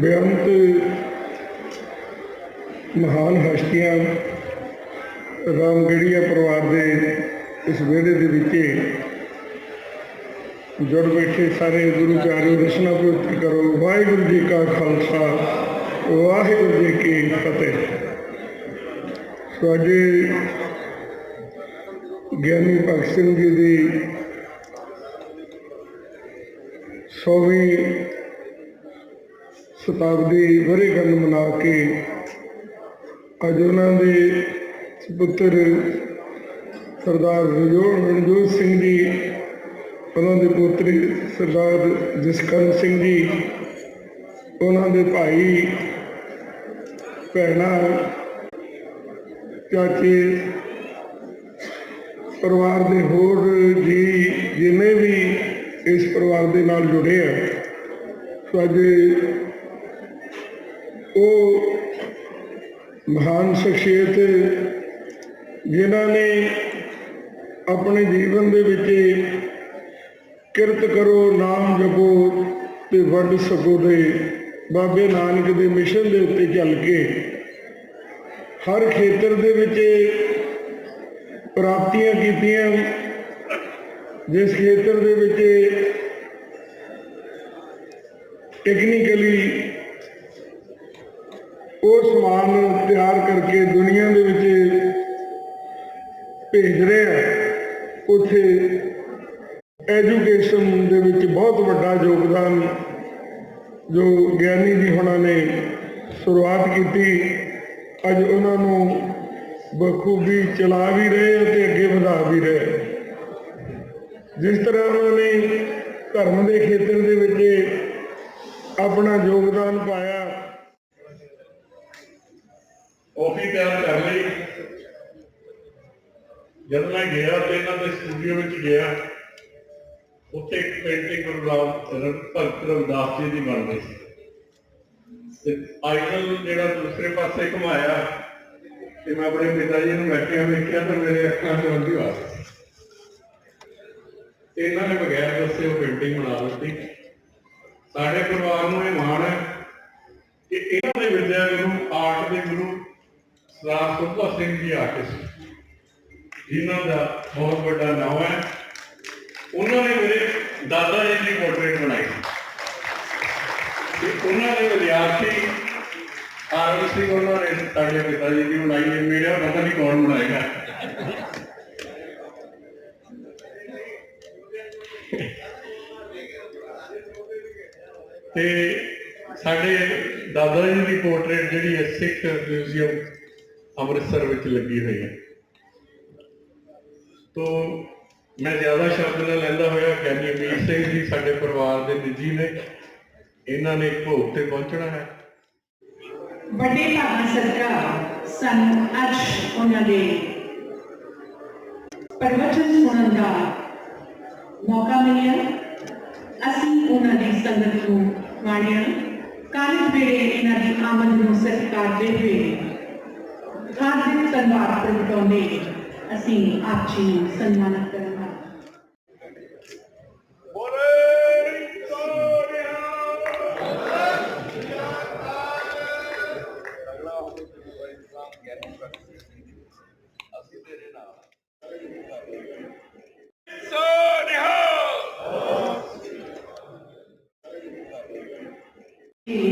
ਬੇਅੰਤ ਮਹਾਨ ਹਸਤੀਆਂ ਰਾਮਗੜੀਆ ਪਰਿਵਾਰ ਦੇ ਇਸ ਵਿਹੜੇ ਦੇ ਵਿੱਚ ਜੁੜ ਬੈਠੇ ਸਾਰੇ ਗੁਰੂ ਪਿਆਰਿਓ ਰਸਨਾ ਪਵਿੱਤਰ ਕਰੋ। ਵਾਹਿਗੁਰੂ ਜੀ ਕਾ ਖਾਲਸਾ, ਵਾਹਿਗੁਰੂ ਜੀ ਕੀ ਫਤਿਹ। ਸੋ ਅੱਜ ਗਿਆਨੀ ਭਗਤ ਸਿੰਘ ਜੀ ਦੀ ਸੌਵੀਂ ਸ਼ਤਾਬਦੀ ਵਰ੍ਹੇਗੰਢ ਮਨਾ ਕੇ ਅੱਜ ਉਹਨਾਂ ਦੇ ਪੁੱਤਰ ਸਰਦਾਰ ਰਣਜੋਤ ਰਣਜੋਤ ਸਿੰਘ ਜੀ, ਉਹਨਾਂ ਦੇ ਪੋਤਰੀ ਸਰਦਾਰ ਜਸਕਰਨ ਸਿੰਘ ਜੀ, ਉਹਨਾਂ ਦੇ ਭਾਈ, ਭੈਣਾਂ, ਚਾਚੇ, ਪਰਿਵਾਰ ਦੇ ਹੋਰ ਜੀ ਜਿੰਨੇ ਵੀ ਇਸ ਪਰਿਵਾਰ ਦੇ ਨਾਲ ਜੁੜੇ ਆ। ਸੋ ਅੱਜ ਉਹ ਮਹਾਨ ਸ਼ਖਸੀਅਤ ਜਿਨ੍ਹਾਂ ਨੇ ਆਪਣੇ ਜੀਵਨ ਦੇ ਵਿੱਚ ਕਿਰਤ ਕਰੋ, ਨਾਮ ਜਪੋ ਤੇ ਵੰਡ ਸਕੋ ਦੇ ਬਾਬੇ ਨਾਨਕ ਦੇ ਮਿਸ਼ਨ ਦੇ ਉੱਤੇ ਚੱਲ ਕੇ ਹਰ ਖੇਤਰ ਦੇ ਵਿੱਚ ਪ੍ਰਾਪਤੀਆਂ ਕੀਤੀਆਂ, ਜਿਸ ਖੇਤਰ ਦੇ ਵਿੱਚ ਟੈਕਨੀਕਲੀ ਉਹ ਸਮਾਨ ਤਿਆਰ ਕਰਕੇ ਦੁਨੀਆ ਦੇ ਵਿੱਚ ਭੇਜ ਰਹੇ ਆ। ਉੱਥੇ ਐਜੂਕੇਸ਼ਨ ਦੇ ਵਿੱਚ ਬਹੁਤ ਵੱਡਾ ਯੋਗਦਾਨ ਜੋ ਗਿਆਨੀ ਜੀ ਹੁਣਾਂ ਨੇ ਸ਼ੁਰੂਆਤ ਕੀਤੀ। ਅੱਜ ਉਹਨਾਂ ਨੂੰ ਬਖੂਬੀ ਚਲਾ ਵੀ ਰਹੇ ਅਤੇ ਅੱਗੇ ਵਧਾ ਵੀ ਰਹੇ ਜਿਸ ਤਰ੍ਹਾਂ ਉਹਨਾਂ ਨੇ ਧਰਮ ਦੇ ਖੇਤਰ ਦੇ ਵਿੱਚ ਆਪਣਾ ਯੋਗਦਾਨ ਪਾਇਆ ਕਾਫੀ ਤਿਆਰ ਕਰ ਲਈ। ਜਦੋਂ ਮੈਂ ਗਿਆ ਤੇ ਇਹਨਾਂ ਦੇ ਸਟੂਡੀਓ ਵਿੱਚ ਗਿਆ, ਉੱਥੇ ਇੱਕ ਪੇਂਟਿੰਗ ਗੁਰੂ ਰਾਮ ਭਗਤ ਰਵਿਦਾਸ ਜੀ ਦੀ ਬਣ ਰਹੀ ਤੇ ਆਈਡਲ ਜਿਹੜਾ ਦੂਸਰੇ ਪਾਸੇ ਘੁਮਾਇਆ, ਤੇ ਮੈਂ ਆਪਣੇ ਪਿਤਾ ਜੀ ਨੂੰ ਬੈਠਿਆ ਵੇਖਿਆ ਤਾਂ ਮੇਰੇ ਅੱਖਾਂ 'ਚ ਹੰਝੂ ਆ ਇਹਨਾਂ ਨੇ ਬਗੈਰ ਦੱਸੇ ਉਹ ਪੇਂਟਿੰਗ ਬਣਾ ਦਿੱਤੀ। ਸਾਡੇ ਪਰਿਵਾਰ ਨੂੰ ਇਹ ਮਾਣ ਹੈ ਕਿ ਇਹਨਾਂ ਦੇ ਵਿਦਿਆ ਗੁਰੂ, ਆਰਟ ਦੇ ਗੁਰੂ ਸਰਦਾਰ ਸੁਭਾ ਸਿੰਘ ਜੀ ਆਰਟਿਸਟ ਜਿਨ੍ਹਾਂ ਦਾ ਬਹੁਤ ਵੱਡਾ ਨਾਮ ਹੈ। ਉਹਨਾਂ ਨੇ ਮੇਰੇ ਦਾਦਾ ਜੀ ਦੀ ਪੋਰਟਰੇਟ ਬਣਾਈ। ਤੇ ਉਹਨਾਂ ਦੇ ਵਿਦਿਆਰਥੀ ਆਰਵੀ ਸਿੰਘ ਉਹਨਾਂ ਨੇ ਸਾਡੇ ਪਿਤਾ ਜੀ ਦੀ ਬਣਾਈ ਹੈ। ਮੇਰਾ ਪਤਾ ਨਹੀਂ ਕੌਣ ਬਣਾਏਗਾ। ਤੇ ਸਾਡੇ ਦਾਦਾ ਜੀ ਦੀ ਪੋਰਟਰੇਟ ਜਿਹੜੀ ਹੈ ਸਿੱਖ ਮਿਊਜ਼ੀਅਮ ਅੰਮ੍ਰਿਤਸਰ ਵਿੱਚ ਲੱਗੀ ਹੋਈ ਹੈ। ਤੋ ਮੈਂ ਜ਼ਿਆਦਾ ਸ਼ਬਦ ਨਾ ਲੈਂਦਾ ਹੋਇਆ ਗਿਆਨੀ ਅਮੀਰ ਸਿੰਘ ਜੀ ਸਾਡੇ ਪਰਿਵਾਰ ਦੇ ਨਿੱਜੀ ਨੇ, ਇਹਨਾਂ ਨੇ ਭੋਗ ਤੇ ਪਹੁੰਚਣਾ ਹੈ। ਵੱਡੇ ਭਾਗਾਂ ਸਦਕਾ ਸਾਨੂੰ ਅੱਜ ਉਹਨਾਂ ਦੇ ਪ੍ਰਵਚਨ ਸੁਣਨ ਦਾ ਮੌਕਾ ਮਿਲਿਆ। ਅਸੀਂ ਉਹਨਾਂ ਦੀ ਸੰਗਤ ਨੂੰ ਮਾਣਿਆ। ਕਾਲਜ ਵੇਲੇ ਇਹਨਾਂ ਦੀ ਆਮਦ ਨੂੰ ਸਤਿਕਾਰਦੇ ਹੋਏ ਹਾਰਦਿਕ ਧੰਨਵਾਦ ਪ੍ਰਗਟਾਉਂਦੇ ਅਸੀਂ ਆਪ ਜੀ ਨੂੰ ਸਨਮਾਨਿਤ ਕਰਾਂਗੇ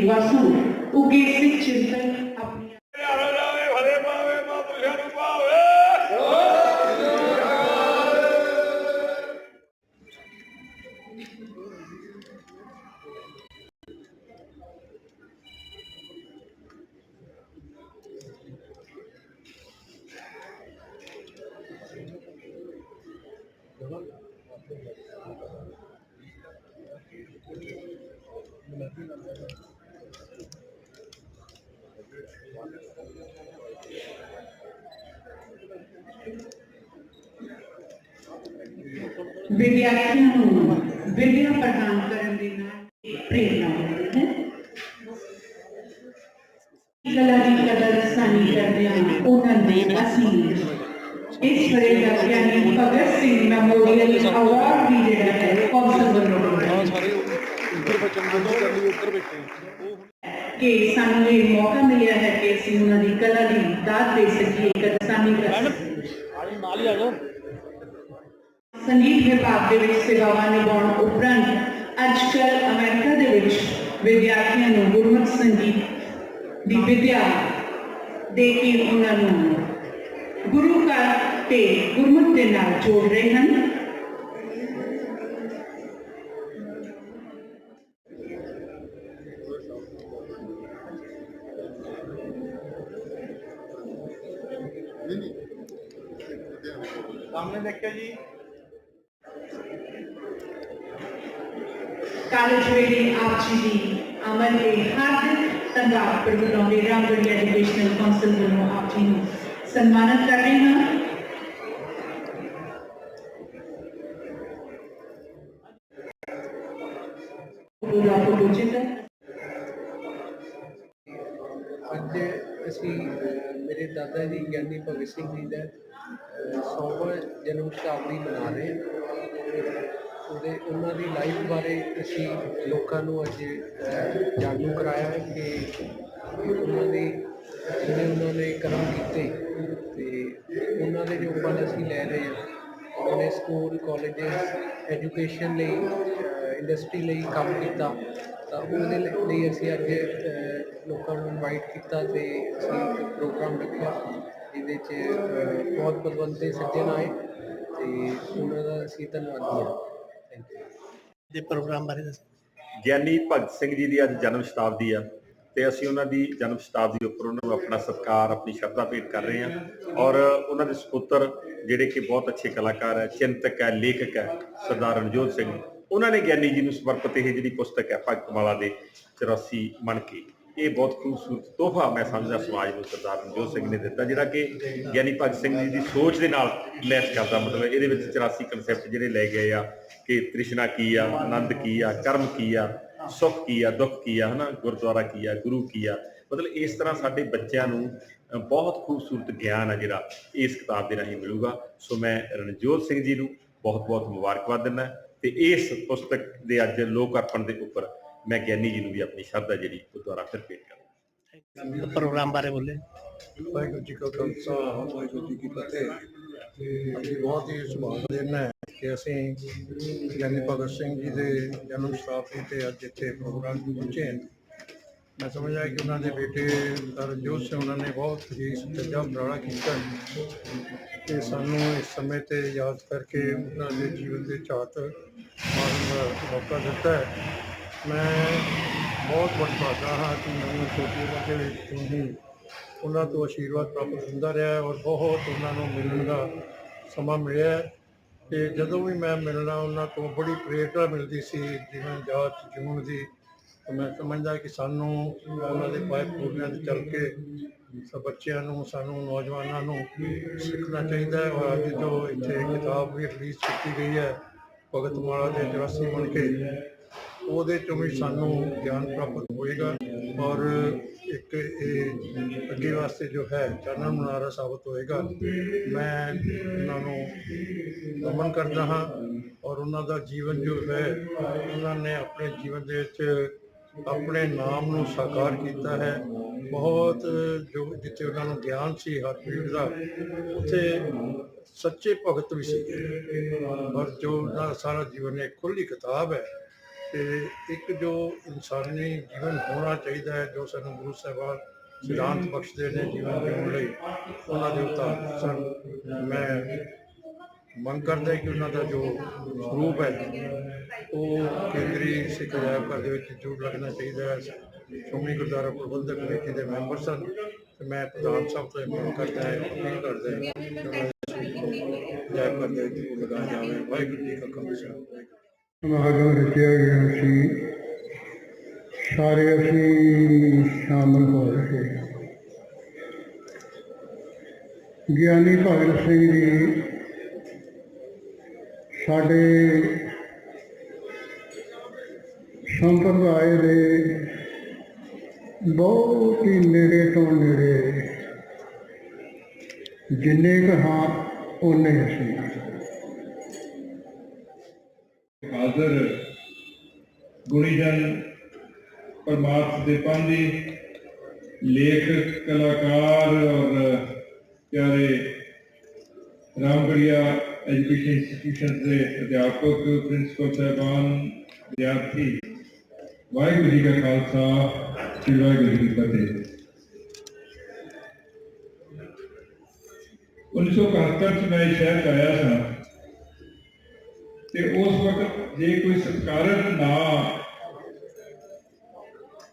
ਵਾਸੂ ਉਗੇ ਸਿੱਖ ਚਿੰਤਨ ਪ੍ਰਦਾਨ ਕਰਨ ਦੇ ਨਾਲ ਇੱਕ ਪ੍ਰੇਰਨਾ ਮਿਲਦੀ ਹੈ ਕਲਾ ਦੀ ਕਦਰ ਸਾਨੀ ਕਰਦੇ ਹਾਂ ਉਹਨਾਂ ਦੇ ਅਸੀਂ ਇਸ ਵੇਲੇ ਦਾ ਗਿਆਨੀ ਭਗਤ ਸਿੰਘ ਮੈਮੋਰੀਅਲ ਅਵਾਰਡ ਵੀ ਜਿਹੜਾ ਹੈ ਕੌਂਸਲ ਵੱਲੋਂ ਸਾਰੇ ਉੱਧਰ ਬਚਨ ਬੰਦ ਕਰ ਲਈ ਉੱਧਰ ਬੈਠੇ ਉਹ ਕਿ ਸਾਨੂੰ ਇਹ ਮੌਕਾ ਮਿਲਿਆ ਹੈ ਕਿ ਅਸੀਂ ਉਹਨਾਂ ਦੀ ਕਲਾ ਦੀ ਦਾਤ ਦੇ ਸਕੀਏ ਕਦਸਾਨੀ ਕਰ ਸਕੀਏ ਸੰਗੀਤ ਵਿਭਾਗ ਦੇ ਵਿੱਚ ਸੇਵਾਵਾਂ ਨਿਭਾਉਣ ਉਪਰੰਤ ਅੱਜ ਕੱਲ੍ਹ ਅਮਰੀਕਾ ਦੇ ਵਿੱਚ ਵਿਦਿਆਰਥੀਆਂ ਨੂੰ ਗੁਰਮੁਖ ਸੰਗੀਤ ਦੀ ਵਿਦਿਆ ਦੇ ਕੇ ਉਹਨਾਂ ਨੂੰ ਗੁਰੂ ਘਰ ਤੇ ਗੁਰਮੁਖ ਦੇ ਨਾਲ ਜੋੜ ਰਹੇ ਹਨ। ਸਨਮਾਨਿਤ ਕਰ ਰਹੇ ਹਾਂ। ਅੱਜ ਅਸੀਂ ਮੇਰੇ ਦਾਦਾ ਜੀ ਗਿਆਨੀ ਭਗਤ ਸਿੰਘ ਜੀ ਦਾ ਸੌਵਾਂ ਜਨਮ ਸ਼ਤਾਬਦੀ ਮਨਾ ਰਹੇ ਹਾਂ। ਉਹਦੇ ਉਹਨਾਂ ਦੀ ਲਾਈਫ ਬਾਰੇ ਅਸੀਂ ਲੋਕਾਂ ਨੂੰ ਅੱਜ ਅਹ, ਜਾਣੂ ਕਰਾਇਆ ਕਿ ਉਹਨਾਂ ਦੇ ਜਿਵੇਂ ਉਹਨਾਂ ਨੇ ਕਰਮ ਕੀਤੇ ਉਹਨਾਂ ਦੇ ਜੋ ਫਲ ਅਸੀਂ ਲੈ ਰਹੇ ਹਾਂ ਉਹਨਾਂ ਨੇ ਸਕੂਲ ਕਾਲਜਸ ਐਜੂਕੇਸ਼ਨ ਲਈ ਇੰਡਸਟਰੀ ਲਈ ਕੰਮ ਕੀਤਾ ਤਾਂ ਉਹਦੇ ਲਈ ਅਸੀਂ ਅੱਜ ਲੋਕਾਂ ਨੂੰ ਇਨਵਾਈਟ ਕੀਤਾ ਤੇ ਅਸੀਂ ਇੱਕ ਪ੍ਰੋਗਰਾਮ ਰੱਖਿਆ ਜਿਹਦੇ 'ਚ ਬਹੁਤ ਪਤਵੰਤੇ ਸੱਜਣ ਆਏ ਤੇ ਉਹਨਾਂ ਦਾ ਅਸੀਂ ਧੰਨਵਾਦੀ ਹਾਂ। ਥੈਂਕ ਯੂ ਦੇ ਪ੍ਰੋਗਰਾਮ ਬਾਰੇ ਦੱਸੋ। ਗਿਆਨੀ ਭਗਤ ਸਿੰਘ ਜੀ ਦੀ ਅੱਜ ਜਨਮ ਸ਼ਤਾਬਦੀ ਆ। ਤੇ ਅਸੀਂ ਉਹਨਾਂ ਦੀ ਜਨਮ ਸ਼ਤਾਬਦੀ ਉੱਪਰ ਉਹਨਾਂ ਨੂੰ ਆਪਣਾ ਸਤਿਕਾਰ, ਆਪਣੀ ਸ਼ਰਧਾ ਭੇਟ ਕਰ ਰਹੇ ਹਾਂ। ਔਰ ਉਹਨਾਂ ਦੇ ਸੁਪੁੱਤਰ ਜਿਹੜੇ ਕਿ ਬਹੁਤ ਅੱਛੇ ਕਲਾਕਾਰ ਹੈ, ਚਿੰਤਕ ਹੈ, ਲੇਖਕ ਹੈ, ਸਰਦਾਰ ਰਣਜੋਤ ਸਿੰਘ, ਉਹਨਾਂ ਨੇ ਗਿਆਨੀ ਜੀ ਨੂੰ ਸਮਰਪਿਤ ਇਹ ਜਿਹੜੀ ਪੁਸਤਕ ਹੈ, ਭਗਤ ਮਾਲਾ ਦੇ 84 ਮਣ ਕੇ। ਇਹ ਬਹੁਤ ਖੂਬਸੂਰਤ ਤੋਹਫਾ ਮੈਂ ਸਮਝਦਾ ਸਮਾਜ ਨੂੰ ਸਰਦਾਰ ਰਣਜੋਤ ਸਿੰਘ ਨੇ ਦਿੱਤਾ, ਜਿਹੜਾ ਕਿ ਗਿਆਨੀ ਭਗਤ ਸਿੰਘ ਜੀ ਦੀ ਸੋਚ ਦੇ ਨਾਲ ਲੈਸ ਕਰਦਾ, ਮਤਲਬ ਇਹਦੇ ਵਿੱਚ 84 ਕਨਸੈਪਟ ਜਿਹੜੇ ਲੈ ਗਏ ਆ ਕਿ ਤ੍ਰਿਸ਼ਨਾ ਕੀ ਆ, ਆਨੰਦ ਕੀ ਆ, ਕਰਮ ਕੀ ਆ ਸੁੱਖ ਕੀ ਆ, ਦੁੱਖ ਕੀ ਆ, ਹਨਾ? ਗੁਰਦੁਆਰਾ ਕੀ ਆ, ਗੁਰੂ ਕੀ ਆ? ਮਤਲਬ ਇਸ ਤਰ੍ਹਾਂ ਸਾਡੇ ਬੱਚਿਆਂ ਨੂੰ ਬਹੁਤ ਖੂਬਸੂਰਤ ਗਿਆਨ ਆ ਜਿਹੜਾ ਇਸ ਕਿਤਾਬ ਦੇ ਰਾਹੀਂ ਮਿਲੂਗਾ। ਸੋ ਮੈਂ ਰਣਜੋਤ ਸਿੰਘ ਜੀ ਨੂੰ ਬਹੁਤ ਬਹੁਤ ਮੁਬਾਰਕਬਾਦ ਦਿੰਦਾ ਤੇ ਇਸ ਪੁਸਤਕ ਦੇ ਅੱਜ ਲੋਕ ਅਰਪਣ ਦੇ ਉੱਪਰ ਮੈਂ ਗਿਆਨੀ ਜੀ ਨੂੰ ਵੀ ਆਪਣੀ ਸ਼ਰਧਾ ਜਿਹੜੀ ਉਹ ਦੁਆਰਾ ਫਿਰ ਭੇਟ ਕਰਦਾ ਪ੍ਰੋਗਰਾਮ ਬਾਰੇ ਬੋਲੇ। ਵਾਹਿਗੁਰੂ ਜੀ ਕਾ ਖਾਲਸਾ, ਵਾਹਿਗੁਰੂ ਜੀ ਕੀ ਫਤਿਹ। ਅਸੀਂ ਬਹੁਤ ਹੀ ਸੁਭਾਗ ਦਿਨ ਹੈ ਕਿ ਅਸੀਂ ਗਿਆਨੀ ਭਗਤ ਸਿੰਘ ਜੀ ਦੇ ਜਨਮ ਸ਼ਤਾਬਦੀ ਤੇ ਅੱਜ ਇੱਥੇ ਪ੍ਰੋਗਰਾਮ ਪਹੁੰਚੇ ਮੈਂ ਸਮਝਦਾ ਕਿ ਉਹਨਾਂ ਦੇ ਬੇਟੇ ਰਣਜੋਤ ਸਿੰਘ, ਉਹਨਾਂ ਨੇ ਬਹੁਤ ਹੀ ਸੱਚਾ ਉਪਰਾਲਾ ਕੀਤਾ ਕਿ ਸਾਨੂੰ ਇਸ ਸਮੇਂ ਤੇ ਯਾਦ ਕਰਕੇ ਉਹਨਾਂ ਦੇ ਜੀਵਨ ਦੇ ਝਾਤ ਮਾਰਨ ਦਾ ਮੌਕਾ ਦਿੱਤਾ ਹੈ। ਮੈਂ ਬਹੁਤ ਵਡਭਾਗਾ ਹਾਂ ਕਿ ਮੈਨੂੰ ਛੋਟੀ ਉਮਰ ਦੇ ਵਿੱਚ ਤੋਂ ਹੀ ਉਹਨਾਂ ਤੋਂ ਆਸ਼ੀਰਵਾਦ ਪ੍ਰਾਪਤ ਹੁੰਦਾ ਰਿਹਾ ਹੈ ਔਰ ਬਹੁਤ ਉਹਨਾਂ ਨੂੰ ਮਿਲਣ ਦਾ ਸਮਾਂ ਮਿਲਿਆ ਹੈ। ਤੇ ਜਦੋਂ ਵੀ ਮੈਂ ਮਿਲਣਾ, ਉਹਨਾਂ ਤੋਂ ਬੜੀ ਪ੍ਰੇਰਣਾ ਮਿਲਦੀ ਸੀ ਜਿਵੇਂ ਜਾਚ ਜਿਉਣ ਦੀ। ਮੈਂ ਸਮਝਦਾ ਕਿ ਸਾਨੂੰ ਉਹਨਾਂ ਦੇ ਪਾਇਪ ਪੂਰਨਿਆਂ ਤੇ ਚੱਲ ਕੇ ਸਭ ਬੱਚਿਆਂ ਨੂੰ, ਸਾਨੂੰ ਨੌਜਵਾਨਾਂ ਨੂੰ ਸਿੱਖਣਾ ਚਾਹੀਦਾ ਹੈ। ਔਰ ਅੱਜ ਜੋ ਇੱਥੇ ਕਿਤਾਬ ਵੀ ਰਿਲੀਜ਼ ਕੀਤੀ ਗਈ ਹੈ, ਭਗਤ ਮਾਲਾ ਦੇ 84 ਬਣ ਕੇ ਉਹਦੇ ਚੋਂ ਵੀ ਸਾਨੂੰ ਗਿਆਨ ਪ੍ਰਾਪਤ ਹੋਏਗਾ ਔਰ ਇੱਕ ਇਹ ਅੱਗੇ ਵਾਸਤੇ ਜੋ ਹੈ ਚਾਨਣ ਮੁਨਾਰਾ ਸਾਬਤ ਹੋਏਗਾ, ਮੈਂ ਉਹਨਾਂ ਨੂੰ ਨਮਨ ਕਰਦਾ ਹਾਂ ਔਰ ਉਹਨਾਂ ਦਾ ਜੀਵਨ ਜੋ ਹੈ, ਉਹਨਾਂ ਨੇ ਆਪਣੇ ਜੀਵਨ ਦੇ ਵਿੱਚ ਆਪਣੇ ਨਾਮ ਨੂੰ ਸਾਕਾਰ ਕੀਤਾ ਹੈ। ਬਹੁਤ ਜੋ ਜਿੱਥੇ ਉਹਨਾਂ ਨੂੰ ਗਿਆਨ ਸੀ, ਹਰ ਪੀੜ ਦਾ, ਉੱਥੇ ਸੱਚੇ ਭਗਤ ਵੀ ਸੀ। ਔਰ ਜੋ ਉਹਨਾਂ ਦਾ ਸਾਰਾ ਜੀਵਨ ਇੱਕ ਖੁੱਲੀ ਕਿਤਾਬ ਹੈ ਤੇ ਇੱਕ ਜੋ ਇਨਸਾਨੀ ਜੀਵਨ ਹੋਣਾ ਚਾਹੀਦਾ ਹੈ, ਜੋ ਸਾਨੂੰ ਗੁਰੂ ਸਾਹਿਬਾਨ ਸਿਧਾਂਤ ਬਖਸ਼ਦੇ ਨੇ ਜੀਵਨ ਜਿਉਣ ਲਈ, ਉਹਨਾਂ ਦੇ ਉਤਾਰ ਸਨ ਮੈਂ ਮੰਗ ਕਰਦਾ ਕਿ ਉਹਨਾਂ ਦਾ ਜੋ ਸਰੂਪ ਹੈ, ਉਹ ਕੇਂਦਰੀ ਸਿੱਖ ਅਜਾਇਬ ਘਰ ਦੇ ਵਿੱਚ ਜ਼ਰੂਰ ਲੱਗਣਾ ਚਾਹੀਦਾ ਹੈ। ਸ਼੍ਰੋਮਣੀ ਗੁਰਦੁਆਰਾ ਪ੍ਰਬੰਧਕ ਕਮੇਟੀ ਦੇ ਮੈਂਬਰ ਸਨ, ਤੇ ਮੈਂ ਪ੍ਰਧਾਨ ਸਾਹਿਬ ਤੋਂ ਇਹ ਮੰਗ ਕਰਦਾ ਹਾਂ, ਅਪੀਲ ਕਰਦਾ ਹਾਂ ਅਜਾਇਬ ਘਰ ਦੇ ਵਿੱਚ ਲਗਾਇਆ ਜਾਵੇ। ਵਾਹਿਗੁਰੂ ਜੀ ਕਾ ਖਾਲਸਾ। ਵਾਹਿਗੁਰੂ ਸਮਾਗਮ ਰਚਿਆ ਗਿਆ ਸੀ। ਸਾਰੇ ਅਸੀਂ ਸ਼ਾਮਲ ਹੋ ਰਹੇ ਹਾਂ। ਗਿਆਨੀ ਭਗਤ ਸਿੰਘ ਜੀ ਸਾਡੇ ਸੰਪਰਦਾਇ ਦੇ ਬਹੁਤ ਹੀ ਨੇੜੇ ਤੋਂ ਨੇੜੇ ਜਿੰਨੇ ਕੁ ਹਾਂ ਉਹਨੇ ਅਸੀਂ। ਹਾਜ਼ਰ ਗੁਣੀਜਨ ਪਰਮਾਰਥ ਦੇ ਪਾਂਦੀ ਲੇਖਕ ਕਲਾਕਾਰ ਔਰ ਪਿਆਰੇ ਰਾਮਗੜੀਆ ਐਜੂਕੇਸ਼ਨ ਇੰਸਟੀਟਿਊਸ਼ਨ ਦੇ ਅਧਿਆਪਕ, ਪ੍ਰਿੰਸੀਪਲ ਸਾਹਿਬਾਨ, ਵਿਦਿਆਰਥੀ, ਵਾਹਿਗੁਰੂ ਜੀ ਕਾ ਖਾਲਸਾ, ਸ੍ਰੀ ਵਾਹਿਗੁਰੂ ਜੀ ਕੀ ਫਤਿਹ। 1971 ਚ ਮੈਂ ਇਸ ਸ਼ਹਿਰ 'ਚ ਆਇਆ ਸਾਂ ਤੇ ਉਸ ਵਕਤ ਜੇ ਕੋਈ ਸਤਿਕਾਰਤ ਨਾ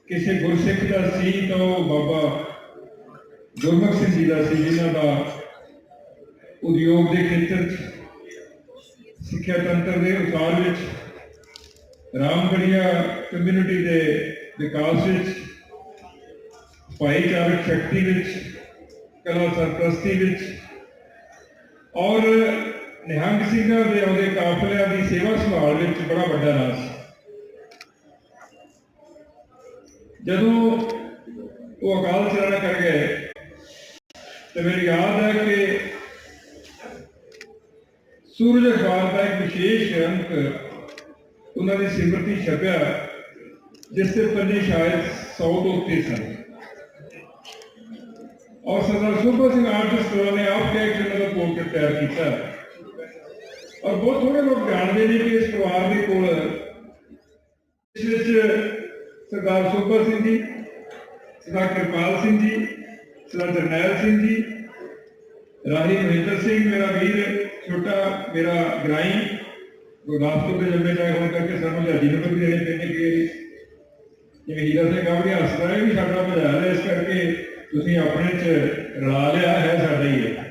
ਕਿਸੇ ਗੁਰਸਿੱਖ ਦਾ ਸੀ ਤਾਂ ਉਹ ਬਾਬਾ ਗੁਰਮੁਖ ਸਿੰਘ ਜੀ ਦਾ ਸੀ, ਜਿਨ੍ਹਾਂ ਦਾ ਉਦਯੋਗ ਦੇ ਖੇਤਰ ਸਿੱਖਿਆ ਤੰਤਰ ਦੇ ਉਸਾਰ ਵਿੱਚ ਰਾਮਗੜੀਆ ਕਮਿਊਨਿਟੀ ਦੇ ਵਿਕਾਸ ਵਿੱਚ, ਭਾਈਚਾਰਕ ਸ਼ਕਤੀ ਵਿੱਚ, ਕਲਾ ਸਰਪ੍ਰਸਤੀ ਵਿੱਚ ਔਰ ਨਿਹੰਗ ਸਿੰਘਾਂ ਦੇ ਆਉਂਦੇ ਕਾਫਲਿਆਂ ਦੀ ਸੇਵਾ ਸੰਭਾਲ ਵਿੱਚ ਬੜਾ ਵੱਡਾ ਨਾਮ ਸੀ। ਜਦੋਂ ਉਹ ਅਕਾਲ ਚਲਾਣਾ ਕਰ ਗਏ, ਤੇ ਮੈਨੂੰ ਯਾਦ ਹੈ ਕਿ ਸੂਰਜ ਅਖਬਾਰ ਦਾ ਇੱਕ ਵਿਸ਼ੇਸ਼ ਅੰਕ ਉਹਨਾਂ ਦੀ ਸਿਮਰਤੀ ਛਪਿਆ, ਜਿਸ ਦੇ ਪੰਨੇ ਸ਼ਾਇਦ 100 ਤੋਂ ਉੱਤੇ ਸਨ। ਔਰ ਸਰਦਾਰ ਸੁਭਾ ਸਿੰਘ ਆਰਟਿਸਟ ਨੇ ਆਪ ਕੇ ਇੱਕ ਇਹਨਾਂ ਦਾ ਪੋਰਟਰੇਟ ਤਿਆਰ ਕੀਤਾ। ਔਰ ਬਹੁਤ ਥੋੜੇ ਲੋਕ ਜਾਣਦੇ ਨੇ ਕਿ ਇਸ ਪਰਿਵਾਰ ਦੇ ਕੋਲ ਇਸ ਵਿੱਚ ਸਰਦਾਰ ਸੁਭਾ ਸਿੰਘ ਜੀ, ਸਰਦਾਰ ਕਿਰਪਾਲ ਸਿੰਘ ਜੀ, ਸਰਦਾਰ ਜਰਨੈਲ ਸਿੰਘ ਜੀ ਰਾਹੀ ਮਹਿੰਦਰ ਸਿੰਘ, ਮੇਰਾ ਵੀਰ, ਛੋਟਾ ਮੇਰਾ ਗਰਾਈ, ਗੁਰਦਾਸਪੁਰ ਦੇ ਜੰਮੇ ਜਾਏ ਹੋਣ ਕਰਕੇ ਸਾਨੂੰ ਜਹਾਜੀ ਨੂੰ ਵੀ ਦੇਣੇ ਪੈਂਦੇ ਕਿ ਜਿਵੇਂ ਹੀਰਾ ਸਿੰਘ ਗਾਵੜੀ ਹੱਸਦਾ ਹੈ ਵੀ ਸਾਡਾ ਭਜਾ ਹੈ ਇਸ ਕਰਕੇ ਤੁਸੀਂ ਆਪਣੇ ਚ ਰਲਾ ਲਿਆ ਹੈ, ਸਾਡਾ ਹੀ ਹੈ।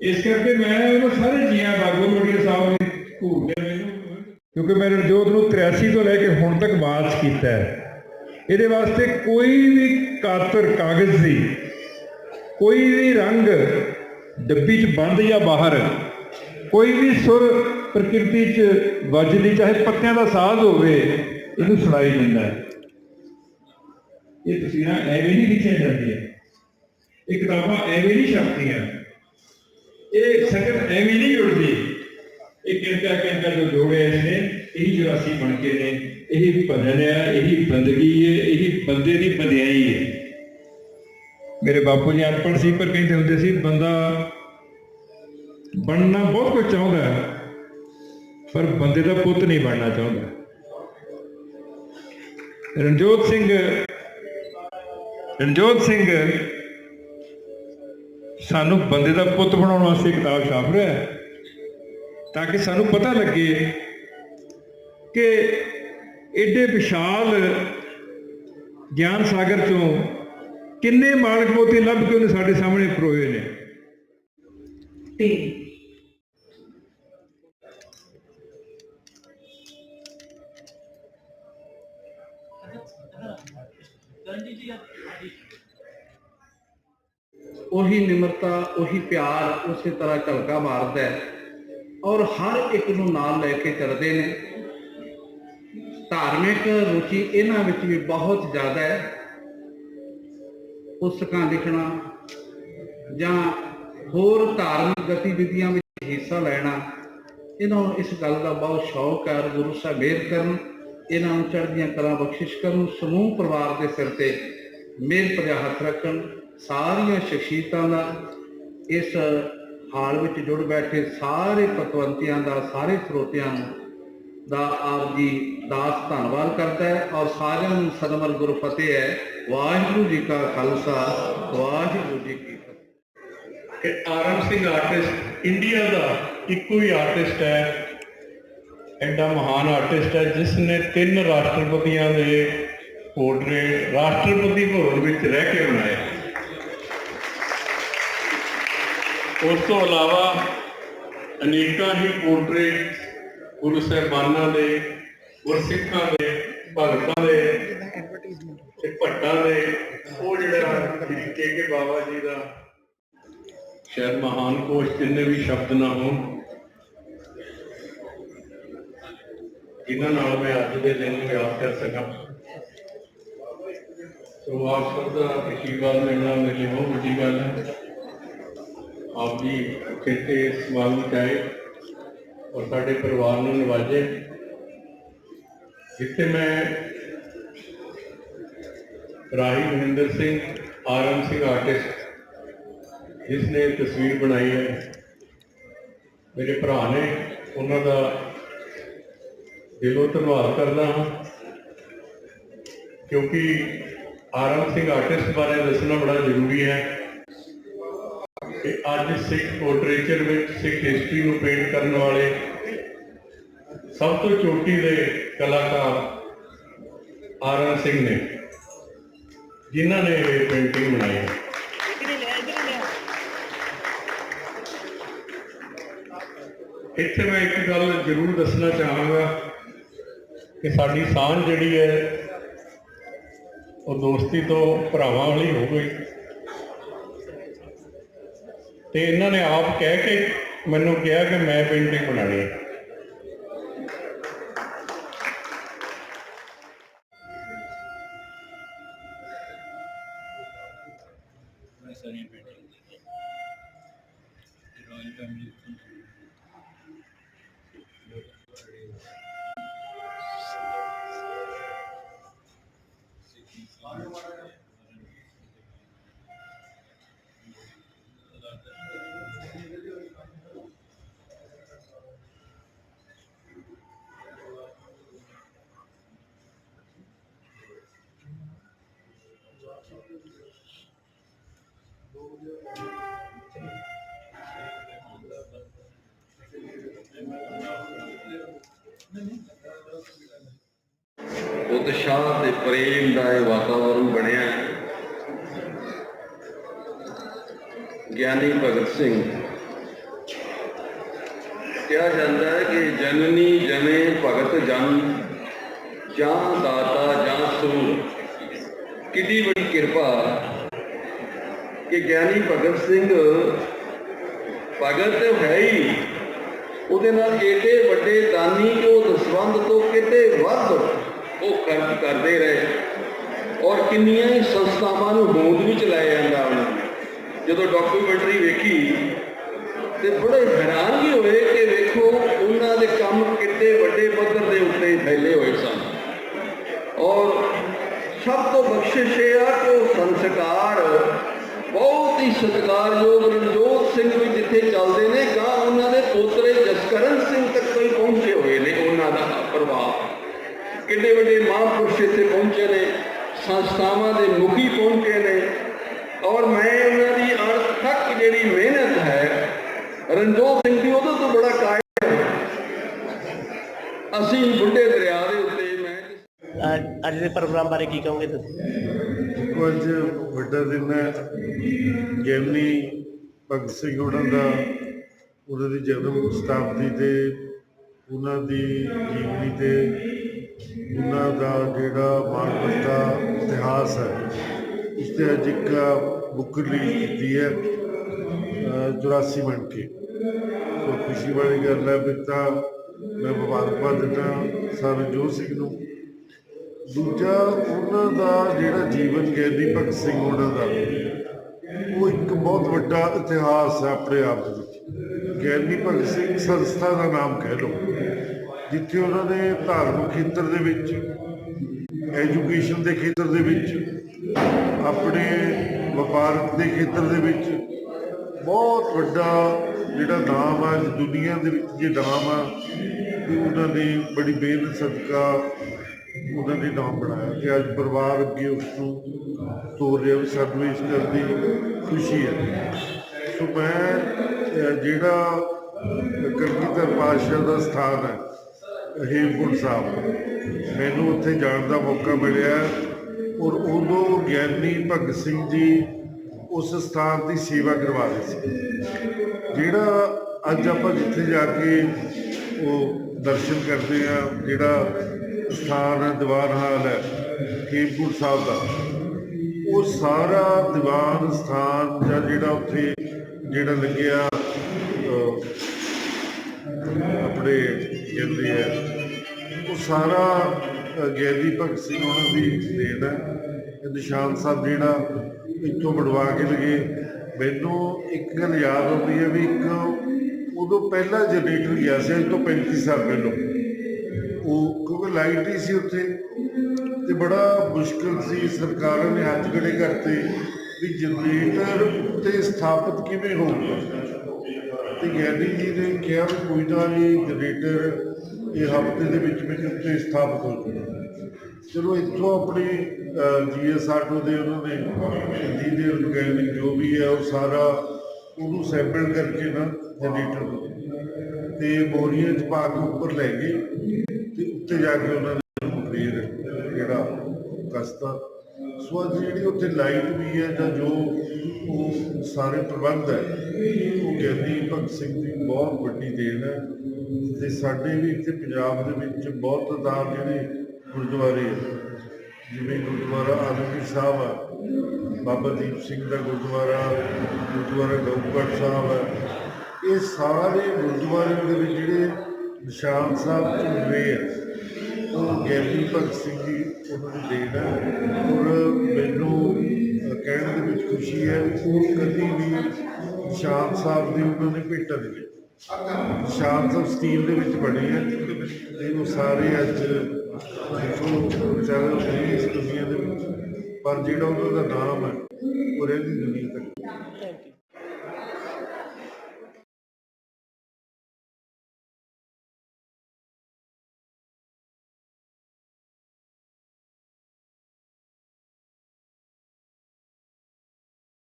ਇਸ ਕਰਕੇ ਮੈਂ ਉਹਨਾਂ ਸਾਰੇ ਜੀਆਂ ਬਾਗੋ ਮੋੜੀਆ ਸਾਹਿਬ ਨੇ ਘੂਰਦੇ ਮੈਨੂੰ, ਕਿਉਂਕਿ ਮੈਂ ਰਣਜੋਤ ਨੂੰ 83 ਤੋਂ ਲੈ ਕੇ ਹੁਣ ਤੱਕ ਬਾਤ ਕੀਤਾ ਹੈ। ਇਹਦੇ ਵਾਸਤੇ ਕੋਈ ਵੀ ਕਾਤਰ ਕਾਗਜ਼ ਦੀ, ਕੋਈ ਵੀ ਰੰਗ ਡੱਬੀ 'ਚ ਬੰਦ ਜਾਂ ਬਾਹਰ, ਕੋਈ ਵੀ ਸੁਰ ਪ੍ਰਕਿਰਤੀ 'ਚ ਵੱਜਦੀ, ਚਾਹੇ ਪੱਤਿਆਂ ਦਾ ਸਾਜ਼ ਹੋਵੇ, ਇਹਨੂੰ ਸੁਣਾਈ ਦਿੰਦਾ ਹੈ। ਇਹ ਤਸਵੀਰਾਂ ਐਵੇਂ ਨਹੀਂ ਲਿਖੀਆਂ ਜਾਂਦੀਆਂ। ਇਹ ਕਿਤਾਬਾਂ ਐਵੇਂ ਨਹੀਂ ਛਪਦੀਆਂ। ਇਹ ਸੰਗਤ ਐਵੇਂ ਨਹੀਂ ਜੁੜਦੀ। ਇਹ ਕਿੰਕਾ ਕਿੰਕਾ ਜੋ ਜੋੜੇ ਨੇ ਇਹੀ ਜਰਾਸੀ ਬਣ ਕੇ ਨੇ, ਇਹੀ ਭਜਨ ਹੈ ਇਹੀ ਬੰਦਗੀ ਹੈ ਇਹੀ ਬੰਦੇ ਦੀ ਬਧਿਆਈ ਹੈ ਮੇਰੇ ਬਾਪੂ ਜੀ ਅਨਪੜ੍ਹ ਸੀ, ਪਰ ਕਹਿੰਦੇ ਹੁੰਦੇ ਸੀ, ਬੰਦਾ ਬਣਨਾ ਬਹੁਤ ਕੁਝ ਚਾਹੁੰਦਾ ਪਰ ਬੰਦੇ ਦਾ ਪੁੱਤ ਨਹੀਂ ਬਣਨਾ ਚਾਹੁੰਦਾ। ਰਣਜੋਤ ਸਿੰਘ ਰਣਜੋਤ ਸਿੰਘ ਸਾਨੂੰ ਬੰਦੇ ਦਾ ਪੁੱਤ ਬਣਾਉਣ ਵਾਸਤੇ ਕਿਤਾਬ ਛਾਪ ਰਿਹਾ ਹੈ। ਤਾਂ ਕਿ ਸਾਨੂੰ ਪਤਾ ਲੱਗੇ ਕਿ ਏਡੇ ਵਿਸ਼ਾਲ ਗਿਆਨ ਸਾਗਰ ਚੋਂ ਕਿੰਨੇ ਮਾਲਕ ਮੋਤੀ ਲੱਭ ਕੇ ਉਹਨੇ ਸਾਡੇ ਸਾਹਮਣੇ ਪਰੋਏ ਨੇ। ਤੇ ਉਹੀ ਨਿਮਰਤਾ, ਉਹੀ ਪਿਆਰ ਉਸੇ ਤਰ੍ਹਾਂ ਝਲਕਾ ਮਾਰਦਾ ਹੈ ਔਰ ਹਰ ਇੱਕ ਨੂੰ ਨਾਲ ਲੈ ਕੇ ਚੱਲਦੇ ਨੇ। ਧਾਰਮਿਕ ਰੁਚੀ ਇਹਨਾਂ ਵਿੱਚ ਵੀ ਬਹੁਤ ਜ਼ਿਆਦਾ ਹੈ। ਪੁਸਤਕਾਂ ਲਿਖਣਾ ਜਾਂ ਹੋਰ ਧਾਰਮਿਕ ਗਤੀਵਿਧੀਆਂ ਵਿੱਚ ਹਿੱਸਾ ਲੈਣਾ, ਇਹਨਾਂ ਨੂੰ ਇਸ ਗੱਲ ਦਾ ਬਹੁਤ ਸ਼ੌਕ ਹੈ ਔਰ ਗੁਰੂ ਸਾਹਿਬ ਮਿਹਰ ਕਰਨ, ਇਹਨਾਂ ਨੂੰ ਚੜ੍ਹਦੀਆਂ ਕਲਾ ਬਖਸ਼ਿਸ਼ ਕਰਨ, ਸਮੂਹ ਪਰਿਵਾਰ ਦੇ ਸਿਰ ਤੇ ਮਿਹਰ ਭਰਿਆ ਹੱਥ ਰੱਖਣ ਸਾਰੀਆਂ ਸ਼ਖਸੀਅਤਾਂ ਦਾ ਇਸ ਹਾਲ ਵਿੱਚ ਜੁੜ ਬੈਠੇ ਸਾਰੇ ਪਤਵੰਤਿਆਂ ਦਾ, ਸਾਰੇ ਸਰੋਤਿਆਂ ਦਾ ਆਪ ਜੀ ਦਾਸ ਧੰਨਵਾਦ ਕਰਦਾ ਹੈ ਔਰ ਸਾਰਿਆਂ ਨੂੰ ਸਤਿਗੁਰ ਗੁਰੂ ਫਤਿਹ ਹੈ। ਵਾਹਿਗੁਰੂ ਜੀ ਕਾ ਖਾਲਸਾ, ਵਾਹਿਗੁਰੂ ਜੀ ਕੀ ਫਤਿਹ। ਕਿ ਆਰਮ ਸਿੰਘ ਆਰਟਿਸਟ ਇੰਡੀਆ ਦਾ ਇੱਕੋ ਹੀ ਆਰਟਿਸਟ ਹੈ। ਐਡਾ ਮਹਾਨ ਆਰਟਿਸਟ ਹੈ ਜਿਸ ਨੇ ਤਿੰਨ ਰਾਸ਼ਟਰਪਤੀਆਂ ਦੇ ਪੋਰਟਰੇਟ ਰਾਸ਼ਟਰਪਤੀ ਭਵਨ ਵਿੱਚ ਰਹਿ ਕੇ ਬਣਾਏ। ਉਸ ਤੋਂ ਇਲਾਵਾ ਅਨੇਕਾਂ ਹੀ ਪੋਰਟਰੇਟ ਗੁਰੂ ਸਾਹਿਬਾਨਾਂ ਦੇ, ਗੁਰਸਿੱਖਾਂ ਦੇ, ਭਗਤਾਂ ਦੇ ਤੇ ਭੱਟਾਂ ਦੇ, ਉਹ ਜਿਹੜਾ ਕੇ ਕੇ ਬਾਬਾ ਜੀ ਦਾ ਸ਼ਾਇਦ ਮਹਾਨ ਕੋਸ਼ ਜਿੰਨੇ ਵੀ ਸ਼ਬਦ ਨਾ ਹੋਣ ਇਹਨਾਂ ਨਾਲ ਮੈਂ ਅੱਜ ਦੇ ਦਿਨ ਨੂੰ ਯਾਦ ਕਰ ਸਕਾਂ। ਸੋ ਆਪ ਸਭ ਦਾ ਅਸ਼ੀਰਵਾਦ ਮਿਲਣਾ ਮੇਰੇ ਲਈ ਬਹੁਤ ਵੱਡੀ ਗੱਲ ਹੈ। ਆਪ ਜੀ ਖੇਤੇ ਸਮਾਗਮ ਚ ਆਏ ਔਰ ਸਾਡੇ ਪਰਿਵਾਰ ਨੂੰ ਨਿਵਾਜੇ। ਜਿੱਥੇ ਮੈਂ ਰਾਹੀ ਮਹਿੰਦਰ ਸਿੰਘ, ਆਰਮ ਸਿੰਘ ਆਰਟਿਸਟ ਜਿਸ ਨੇ ਤਸਵੀਰ ਬਣਾਈ ਹੈ। ਮੇਰੇ ਭਰਾ ਨੇ ਉਹਨਾਂ ਦਾ ਦਿਲੋਂ ਧੰਨਵਾਦ ਕਰਦਾ ਹਾਂ, ਕਿਉਂਕਿ ਆਰਮ ਸਿੰਘ ਆਰਟਿਸਟ ਬਾਰੇ ਦੱਸਣਾ ਬੜਾ ਜ਼ਰੂਰੀ ਹੈ। ਕਿ ਅੱਜ ਸਿੱਖ ਪੋਰਟਰੇਚਰ ਵਿੱਚ ਸਿੱਖ ਹਿਸਟਰੀ ਨੂੰ ਪੇਂਟ ਕਰਨ ਵਾਲੇ ਸਭ ਤੋਂ ਚੋਟੀ ਦੇ ਕਲਾਕਾਰ ਆਰਮ ਸਿੰਘ ਨੇ ਜਿਨ੍ਹਾਂ ਨੇ ਇਹ ਪੇਂਟਿੰਗ ਬਣਾਈ ਇੱਥੇ ਮੈਂ ਇੱਕ ਗੱਲ ਜ਼ਰੂਰ ਦੱਸਣਾ ਚਾਹਾਂਗਾ ਕਿ ਸਾਡੀ ਸਾਂਝ ਜਿਹੜੀ ਹੈ ਉਹ ਦੋਸਤੀ ਤੋਂ ਭਰਾਵਾਂ ਵਾਲੀ ਹੋ ਗਈ। ਤੇ ਇਹਨਾਂ ਨੇ ਆਪ ਕਹਿ ਕੇ ਮੈਨੂੰ ਕਿਹਾ ਕਿ ਮੈਂ ਪੇਂਟਿੰਗ ਬਣਾਣੀ ਹੈ। ਉਤਸ਼ਾਹ ਤੇ ਪ੍ਰੇਮ ਦਾ ਇਹ ਵਾਤਾਵਰਣ ਬਣਿਆ ਗਿਆਨੀ ਭਗਤ ਸਿੰਘ, ਕਿਹਾ ਜਾਂਦਾ ਹੈ ਕਿ ਜਨਨੀ ਜਨੇ ਭਗਤ ਜਨ, ਜਾਂ ਦਾਤਾ ਜਾਂ ਸੂਰ। ਕਿੰਨੀ ਬੜੀ ਕਿਰਪਾ ਕਿ ਗਿਆਨੀ ਭਗਤ ਸਿੰਘ ਭਗਤ ਹੈ ਹੀ। ਉਹਦੇ ਨਾਲ ਏਡੇ ਵੱਡੇ ਦਾਨੀ ਜੋ ਦਸਵੰਦ ਤੋਂ ਕਿਤੇ ਵੱਧ ਉਹ ਖਰਚ ਕਰਦੇ ਰਹੇ। ਔਰ ਕਿੰਨੀਆਂ ਹੀ ਸੰਸਥਾਵਾਂ ਨੂੰ ਹੋਂਦ ਵਿੱਚ ਲੈ ਜਾਂਦਾ ਉਹਨਾਂ ਨੇ। ਜਦੋਂ ਡਾਕੂਮੈਂਟਰੀ ਵੇਖੀ ਤੇ ਬੜੇ ਹੈਰਾਨ ਵੀ ਹੋਏ ਕਿ ਵੇਖੋ, ਉਹਨਾਂ ਦੇ ਕੰਮ ਕਿੰਨੇ ਵੱਡੇ ਪੱਧਰ ਦੇ ਉੱਤੇ ਫੈਲੇ ਹੋਏ ਸਨ। ਔਰ ਸਭ ਤੋਂ ਬਖਸ਼ਿਸ਼ ਇਹ ਆ ਕਿ ਉਹ ਸੰਸਕਾਰ ਸਤਿਕਾਰਯੋਗ ਰਣਜੋਤ ਸਿੰਘ ਵੀ ਜਿੱਥੇ ਚੱਲਦੇ ਨੇ ਗਾ ਉਹਨਾਂ ਦੇ ਪੋਤਰੇ ਜਸਕਰਨ ਸਿੰਘ ਤੱਕ ਕੋਈ ਪਹੁੰਚੇ ਹੋਏ ਨੇ ਉਹਨਾਂ ਦਾ ਪ੍ਰਭਾਵ ਕਿੰਨੇ ਵੱਡੇ ਮਹਾਂਪੁਰਸ਼ ਇੱਥੇ ਪਹੁੰਚੇ ਨੇ, ਸੰਸਥਾਵਾਂ ਦੇ ਮੁਖੀ ਪਹੁੰਚੇ ਨੇ। ਔਰ ਮੈਂ ਉਹਨਾਂ ਦੀ ਅਣਥੱਕ ਜਿਹੜੀ ਮਿਹਨਤ ਹੈ, ਰਣਜੋਤ ਸਿੰਘ ਦੀ ਉਹਦੇ ਤੋਂ ਬੜਾ ਕਾਇਮ ਅਸੀਂ ਬੁੱਢੇ ਦਰਿਆ ਦੇ ਉੱਤੇ ਮੈਂ ਅੱਜ ਦੇ ਪ੍ਰੋਗਰਾਮ ਬਾਰੇ ਕੀ ਕਹੋਗੇ ਤੁਸੀਂ? ਅੱਜ ਵੱਡਾ ਦਿਨ ਹੈ। ਗਿਆਨੀ ਭਗਤ ਸਿੰਘ ਉਹਨਾਂ ਦਾ, ਉਹਨਾਂ ਦੀ ਜਨਮ ਸ਼ਤਾਬਦੀ ਤੇ ਉਹਨਾਂ ਦੀ ਜੀਵਨੀ ਤੇ ਉਹਨਾਂ ਦਾ ਜਿਹੜਾ ਮਾਨਵਤਾ ਇਤਿਹਾਸ ਹੈ ਉਸ ਤੇ ਅੱਜ ਇੱਕ ਬੁੱਕ ਰਿਲੀਜ਼ ਕੀਤੀ ਹੈ, ਅਹ 84 ਬਣ ਕੇ। ਸੋ ਖੁਸ਼ੀ ਵਾਲੀ ਗੱਲ ਹੈ ਵੀ ਮੈਂ ਮੁਬਾਰਕਬਾਦ ਦਿੰਦਾ ਸਰ ਜੋਤ ਸਿੰਘ ਨੂੰ। ਦੂਜਾ ਉਹਨਾਂ ਦਾ ਜਿਹੜਾ ਜੀਵਨ ਗਿਆਨੀ ਭਗਤ ਸਿੰਘ ਉਹਨਾਂ ਦਾ, ਉਹ ਇੱਕ ਬਹੁਤ ਵੱਡਾ ਇਤਿਹਾਸ ਹੈ ਆਪਣੇ ਆਪ ਦੇ ਵਿੱਚ। ਗਿਆਨੀ ਭਗਤ ਸਿੰਘ ਸੰਸਥਾ ਦਾ ਨਾਮ ਕਹਿ ਲਓ, ਜਿੱਥੇ ਉਹਨਾਂ ਨੇ ਧਾਰਮਿਕ ਖੇਤਰ ਦੇ ਵਿੱਚ ਐਜੂਕੇਸ਼ਨ ਦੇ ਖੇਤਰ ਦੇ ਵਿੱਚ, ਆਪਣੇ ਵਪਾਰਕ ਦੇ ਖੇਤਰ ਦੇ ਵਿੱਚ ਬਹੁਤ ਵੱਡਾ ਜਿਹੜਾ ਨਾਮ ਆ, ਦੁਨੀਆ ਦੇ ਵਿੱਚ ਜੇ ਨਾਮ ਆ ਕਿ ਉਹਨਾਂ ਨੇ ਬੜੀ ਮਿਹਨਤ, ਸਦਕਾ ਉਹਨਾਂ ਨੇ ਨਾਮ ਬਣਾਇਆ ਤੇ ਅੱਜ ਪਰਿਵਾਰ ਅੱਗੇ ਉਸ ਨੂੰ ਤੋਰ ਰਿਹਾ ਵੀ ਸਾਨੂੰ ਇਸ ਗੱਲ ਦੀ ਖੁਸ਼ੀ ਹੈ। ਸੋ ਮੈਂ ਅਹ, ਜਿਹੜਾ ਕਲਗੀਧਰ ਪਾਤਸ਼ਾਹ ਦਾ ਸਥਾਨ ਹੈ ਹੇਮਕੁੰਟ ਸਾਹਿਬ ਮੈਨੂੰ ਉੱਥੇ ਜਾਣ ਦਾ ਮੌਕਾ ਮਿਲਿਆ ਔਰ ਉਦੋਂ ਗਿਆਨੀ ਭਗਤ ਸਿੰਘ ਜੀ ਉਸ ਸਥਾਨ ਦੀ ਸੇਵਾ ਕਰਵਾ ਰਹੇ ਸੀ। ਜਿਹੜਾ ਅੱਜ ਆਪਾਂ ਜਿੱਥੇ ਜਾ ਕੇ ਉਹ ਦਰਸ਼ਨ ਕਰਦੇ ਆ ਜਿਹੜਾ ਸਥਾਨ ਹੈ ਦੀਵਾਨ ਹਾਲ ਹੈ ਹੇਮਕੁੰਟ ਸਾਹਿਬ ਦਾ। ਉਹ ਸਾਰਾ ਦੀਵਾਨ ਸਥਾਨ ਜਾਂ ਜਿਹੜਾ ਉੱਥੇ ਜਿਹੜਾ ਲੱਗਿਆ ਆਪਣੇ ਕਹਿੰਦੇ ਆ ਉਹ ਸਾਰਾ ਅ, ਭਗਤ ਸਿੰਘ ਉਹਨਾਂ ਦੀ ਦੇਣ ਹੈ। ਨਿਸ਼ਾਨ ਸਾਹਿਬ ਜਿਹੜਾ ਇੱਥੋਂ ਬਣਵਾ ਕੇ ਲਗੇ। ਮੈਨੂੰ ਇੱਕ ਗੱਲ ਯਾਦ ਆਉਂਦੀ ਹੈ ਵੀ ਇੱਕ ਉਦੋਂ ਪਹਿਲਾ ਜਨਰੇਟਰ ਗਿਆ ਸੀ ਅੱਜ ਤੋਂ 35 ਸਾਲ ਪਹਿਲਾਂ। ਉਹ ਕਿਉਂਕਿ ਲਾਈਟ ਹੀ ਸੀ ਉੱਥੇ ਤੇ ਬੜਾ ਮੁਸ਼ਕਲ ਸੀ ਸਰਕਾਰਾਂ ਨੇ ਹੱਥ ਖੜੇ ਕਰਤੇ ਵੀ ਜਨਰੇਟਰ ਉੱਤੇ ਸਥਾਪਿਤ ਕਿਵੇਂ ਹੋਊਗਾ ਤੇ ਗਿਆਨੀ ਜੀ ਨੇ ਕਿਹਾ ਵੀ ਕੋਈ ਨਾ ਇਹ ਜਨਰੇਟਰ ਇਹ ਹਫ਼ਤੇ ਦੇ ਵਿੱਚ ਵਿੱਚ ਉੱਤੇ ਸਥਾਪਿਤ ਹੋ ਜਾਊਗਾ। ਚਲੋ ਇੱਥੋਂ ਆਪਣੀ ਜੀਐਸ ਆਟੋ ਦੇ ਉਹਨਾਂ ਨੇ ਇੰਜੀਨੀਅਰ ਦੇ ਜੋ ਵੀ ਹੈ, ਉਹ ਸਾਰਾ ਉਹਨੂੰ ਸੈਂਪਲ ਕਰਕੇ ਨਾ ਜਨਰੇਟਰ ਨੂੰ। ਤੇ ਬੋਰੀਆਂ ਚ ਪਾ ਕੇ ਉੱਪਰ ਲੈ ਗਏ। ਉੱਥੇ ਜਾ ਕੇ ਉਹਨਾਂ ਨੇ ਉਹਨੂੰ ਫੇਰ ਜਿਹੜਾ ਕਸਤਾ। ਸੋ ਅੱਜ ਜਿਹੜੀ ਉੱਥੇ ਲਾਈਟ ਵੀ ਹੈ ਜਾਂ ਜੋ ਉਹ ਸਾਰੇ ਪ੍ਰਬੰਧ ਹੈ, ਉਹ ਗਿਆਨੀ ਭਗਤ ਸਿੰਘ ਦੀ ਬਹੁਤ ਵੱਡੀ ਦੇਣ ਹੈ। ਤੇ ਸਾਡੇ ਵੀ ਇੱਥੇ ਪੰਜਾਬ ਦੇ ਵਿੱਚ ਬਹੁਤ ਤਾਦਾਦ ਜਿਹੜੇ ਗੁਰਦੁਆਰੇ ਜਿਵੇਂ ਗੁਰਦੁਆਰਾ ਆਨੰਦਪੁਰ ਸਾਹਿਬ ਆ, ਬਾਬਾ ਦੀਪ ਸਿੰਘ ਦਾ ਗੁਰਦੁਆਰਾ ਗੁਰਦੁਆਰਾ ਗਊਗੜ੍ਹ ਸਾਹਿਬ ਹੈ ਇਹ ਸਾਰੇ ਗੁਰਦੁਆਰਿਆਂ ਦੇ ਵਿੱਚ ਜਿਹੜੇ ਨਿਸ਼ਾਨ ਸਾਹਿਬ ਝੂਲ ਰਹੇ ਆ। ਗਿਆਨੀ ਭਗਤ ਸਿੰਘ ਜੀ, ਉਹਨਾਂ ਨੂੰ ਦੇਣ ਹੈ। ਔਰ ਮੈਨੂੰ ਕਹਿਣ ਦੇ ਵਿੱਚ ਖੁਸ਼ੀ ਹੈ, ਉਹ ਕਦੀ ਵੀ ਨਿਸ਼ਾਨ ਸਾਹਿਬ ਦੀ ਉਹਨਾਂ ਨੇ ਭੇਟਾ ਦਿੱਤੀ ਨਿਸ਼ਾਨ ਸਾਹਿਬ ਸਟੀਲ ਦੇ ਵਿੱਚ ਬਣੇ ਹੈ ਤੇ ਉਹ ਸਾਰੇ ਅੱਜ ਦੇਖੋ, ਵਿਚਾਰੇ ਉਹ ਇਸ ਦੁਨੀਆ ਦੇ ਵਿੱਚ, ਪਰ ਜਿਹੜਾ ਉਹਨਾਂ ਦਾ ਨਾਮ ਹੈ, ਉਹ ਰਹਿੰਦੀ ਦੁਨੀਆ ਤੱਕ।